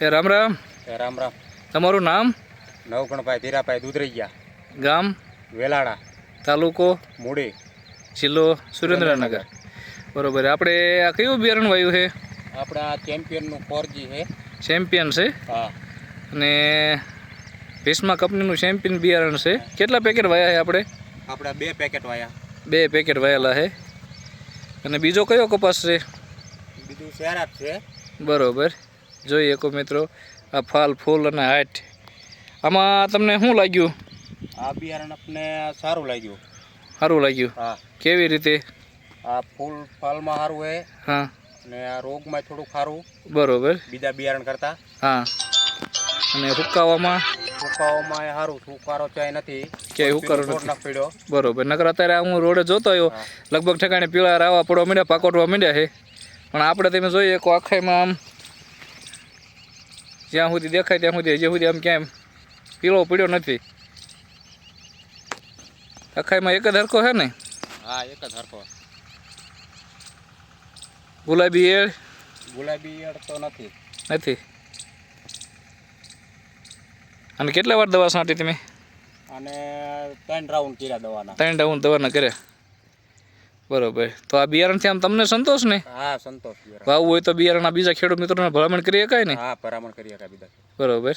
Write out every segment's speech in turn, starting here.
એ રામ રામ. એ રામ રામ. તમારું નામ? નવકણભાઈ ધીરાભાઈ દુધરૈયા. ગામ? વેલાડા તાલુકો? મૂડી. જિલ્લો સુરેન્દ્રનગર. બરોબર. આપણે આ કયું બિયારણ વાયું છે? આપણે આ ચેમ્પિયનનું ફોરજી છે. ચેમ્પિયન છે? હા. અને ભીષ્મા કંપનીનું ચેમ્પિયન બિયારણ છે. કેટલા પેકેટ વાયા છે આપણે? આપણે બે પેકેટ વાયા. બે પેકેટ વાયેલા છે. અને બીજો કયો કપાસ છે? બીજું સેરાપ છે. બરોબર. જોઈએ કો મિત્રો આ ફાલ ફૂલ અને હાઈટ. આમાં તમને શું લાગ્યું? આ બિયારણ આપણે સારું લાગ્યું. સારું લાગ્યું? હા. કેવી રીતે? આ ફૂલ ફાલમાં સારું હે. હા. અને આ રોગમાં થોડું સારું. બરોબર. બીજા બિયારણ કરતાં. હા. અને હુકાવામાં? સુકાવામાં એ સારું. સુકારો ચાય નથી. ક્યાંય હુકારો નથી. બરોબર. નકર અત્યારે હું રોડે જોતો આવ્યો. લગભગ ઠેકાણે પીળા રાવા પડવા માંડ્યા પાકોટવા માંડ્યા છે. પણ આપણે તમે જોઈએ કે આખાઈમાં આમ જ્યાં સુધી દેખાય ત્યાં સુધી હજી સુધી આમ ક્યાંય પીળો પડ્યો નથી. અખાઈમાં એક જ હરખો છે ને? હા એક જ હરખો. ગુલાબી એળ? ગુલાબી એળ તો નથી. નથી. અને કેટલા વાર દવા છાંટી તમે? અને ત્રણ રાઉન્ડ કર્યા દવાના. ત્રણ રાઉન્ડ દવાના કર્યા? બરોબર. તો આ બિયારણથી આમ તમને સંતોષ ને? હા સંતોષ વાવવું હોય તો બિયારણના બીજા ખેડૂત મિત્રોને ભલામણ કરી શકાય ને? હા ભરામણ કરી શકાય બીજા બરોબર.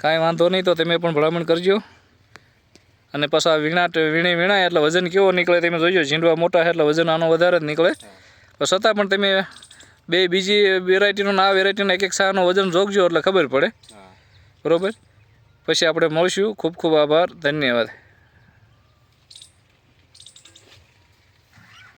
કાંઈ વાંધો નહીં તો તમે પણ ભલામણ કરજો. અને પછી આ વીણાટ વીણી વીણાય એટલે વજન કેવો નીકળે તમે જોઈજો ઝીંડવા મોટા છે એટલે વજન આનો વધારે જ નીકળે. તો છતાં પણ તમે બે બીજી વેરાયટીનું આ વેરાયટીના એક એક સાનું વજન જોગજો એટલે ખબર પડે. બરોબર? પછી આપણે મળશું. ખૂબ ખૂબ આભાર. ધન્યવાદ.